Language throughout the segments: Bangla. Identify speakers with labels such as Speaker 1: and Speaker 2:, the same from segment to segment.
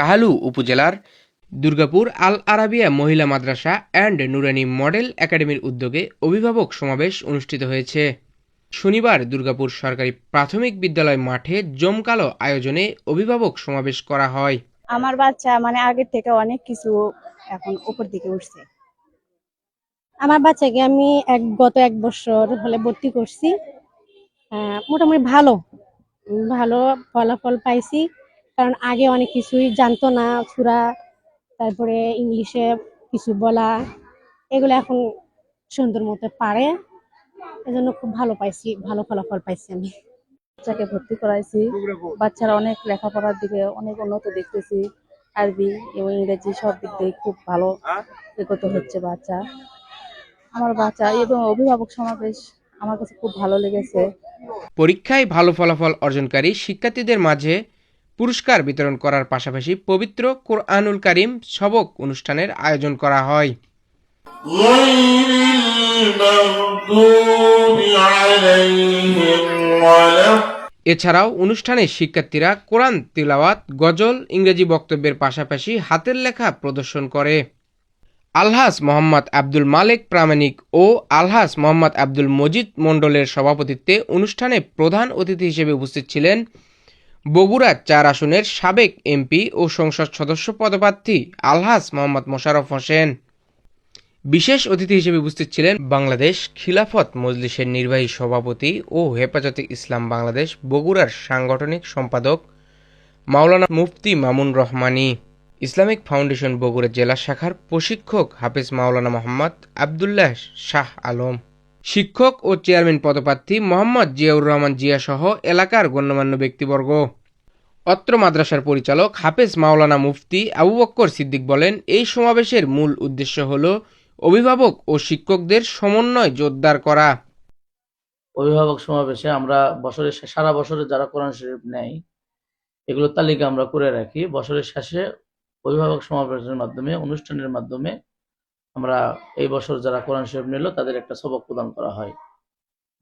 Speaker 1: কাহালু উপজেলার দুর্গাপুর আল আরাবিয়া মহিলা মাদ্রাসা অ্যান্ড নুরানি মডেল একাডেমির উদ্যোগে অভিভাবক সমাবেশ অনুষ্ঠিত হয়েছে শনিবার দুর্গাপুর সরকারি প্রাথমিক বিদ্যালয় মাঠে জমকালো আয়োজনে অভিভাবক সমাবেশ করা হয়
Speaker 2: আমার বাচ্চা মানে আগের থেকে অনেক কিছু এখন উপর দিকে উঠছে আমার বাচ্চাকে আমি এক গত এক বছর হলে ভর্তি করছি হ্যাঁ, মোটামুটি ভালো ভালো ফলাফল পাইছি কারণ আগে অনেক কিছুই জানতো না ছুরা তারপরে ইংলিশে কিছু বলা এগুলো এখন সুন্দর মতো পারে এজন্য খুব ভালো পাইছি ভালো ফলাফল পাইছি আমি বাচ্চাকে ভর্তি করাইছি বাচ্চারা অনেক লেখাপড়ার দিকে অনেক উন্নত দেখতেছি আরবি এবং ইংরেজি সব দিক দিয়ে খুব ভালো এগোতে হচ্ছে বাচ্চা আমার বাচ্চা এবং অভিভাবক সমাবেশ আমার কাছে খুব ভালো লেগেছে
Speaker 1: পরীক্ষায় ভালো ফলাফল অর্জনকারী শিক্ষার্থীদের মাঝে পুরস্কার বিতরণ করার পাশাপাশি পবিত্র কোরআনুল কারিম সবক অনুষ্ঠানের আয়োজন করা হয় এছাড়াও অনুষ্ঠানে শিক্ষার্থীরা কোরআন তিলাওয়াত গজল ইংরেজি বক্তব্যের পাশাপাশি হাতের লেখা প্রদর্শন করে আলহাস মোহাম্মদ আব্দুল মালেক প্রামাণিক ও আলহাস মোহাম্মদ আব্দুল মজিদ মণ্ডলের সভাপতিত্বে অনুষ্ঠানে প্রধান অতিথি হিসেবে উপস্থিত ছিলেন বগুড়ার চার আসনের সাবেক এমপি ও সংসদ সদস্য পদপ্রার্থী আলহাজ মোহাম্মদ মোশাররফ হোসেন বিশেষ অতিথি হিসেবে উপস্থিত ছিলেন বাংলাদেশ খিলাফত মজলিসের নির্বাহী সভাপতি ও হেফাজতে ইসলাম বাংলাদেশ বগুড়ার সাংগঠনিক সম্পাদক মাওলানা মুফতি মামুন রহমানি ইসলামিক ফাউন্ডেশন বগুড়া জেলা শাখার প্রশিক্ষক হাফিজ মাওলানা মোহাম্মদ আবদুল্লাহ শাহ আলম শিক্ষক ও চেয়ারম্যান পদপ্রার্থী মোহাম্মদ জিয়াউর রহমান জিয়া সহ এলাকার গণ্যমান্য ব্যক্তিবর্গ অত্র মাদ্রাসার পরিচালক হাফেজ মাওলানা মুফতি আবু বক্কর সিদ্দিক বলেন এই সমাবেশের মূল উদ্দেশ্য হল অভিভাবক ও শিক্ষকদের সমন্বয় জোরদার করা
Speaker 3: অভিভাবক সমাবেশে আমরা বছরের সারা বছরে যারা কোরআন শরীফ নেয় এগুলোর তালিকা আমরা করে রাখি বছরের শেষে অভিভাবক সমাবেশের মাধ্যমে অনুষ্ঠানের মাধ্যমে আমরা এই বছর যারা কোরআন শরীফ নিল তাদের একটা সবক প্রদান করা হয়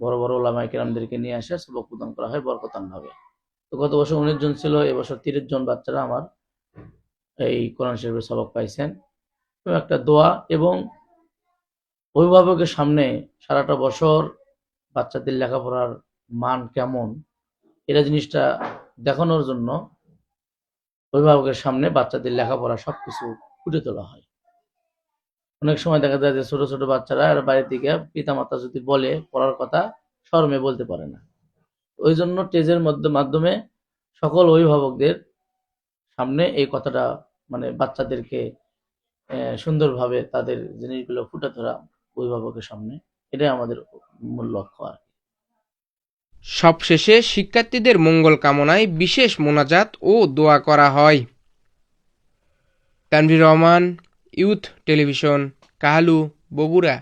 Speaker 3: বড় বড় ওলামা কেরামদেরকে নিয়ে আসে সবক প্রদান করা হয় বরকতানভাবে তো গত বছর উনিশ জন ছিল এবছর তিরিশ জন বাচ্চারা আমার এই কোরআন শরীফের সবক পাইছেন এবং একটা দোয়া এবং অভিভাবকের সামনে সারাটা বছর বাচ্চাদের লেখাপড়ার মান কেমন এটা জিনিসটা দেখানোর জন্য অভিভাবকের সামনে বাচ্চাদের লেখাপড়া সব কিছু ফুটে তোলা হয় অনেক সময় দেখা যায় যে ছোট ছোট বাচ্চারা আর বাড়ি থেকে পিতামাতা যদি বলে পড়ার কথা শর্মে বলতে পারে না ওই জন্য টেজের মধ্যে মাধ্যমে সকল অভিভাবকদের সামনে এই কথাটা মানে বাচ্চাদেরকে সুন্দরভাবে তাদের জিনিসগুলো ফুটে ধরা অভিভাবকের সামনে এটাই আমাদের মূল লক্ষ্য আর
Speaker 1: সবশেষে শিক্ষার্থীদের মঙ্গল কামনায় বিশেষ মোনাজাত ও দোয়া করা হয় তানভীর রহমান ইউথ টেলিভিশন কাহালু বগুড়া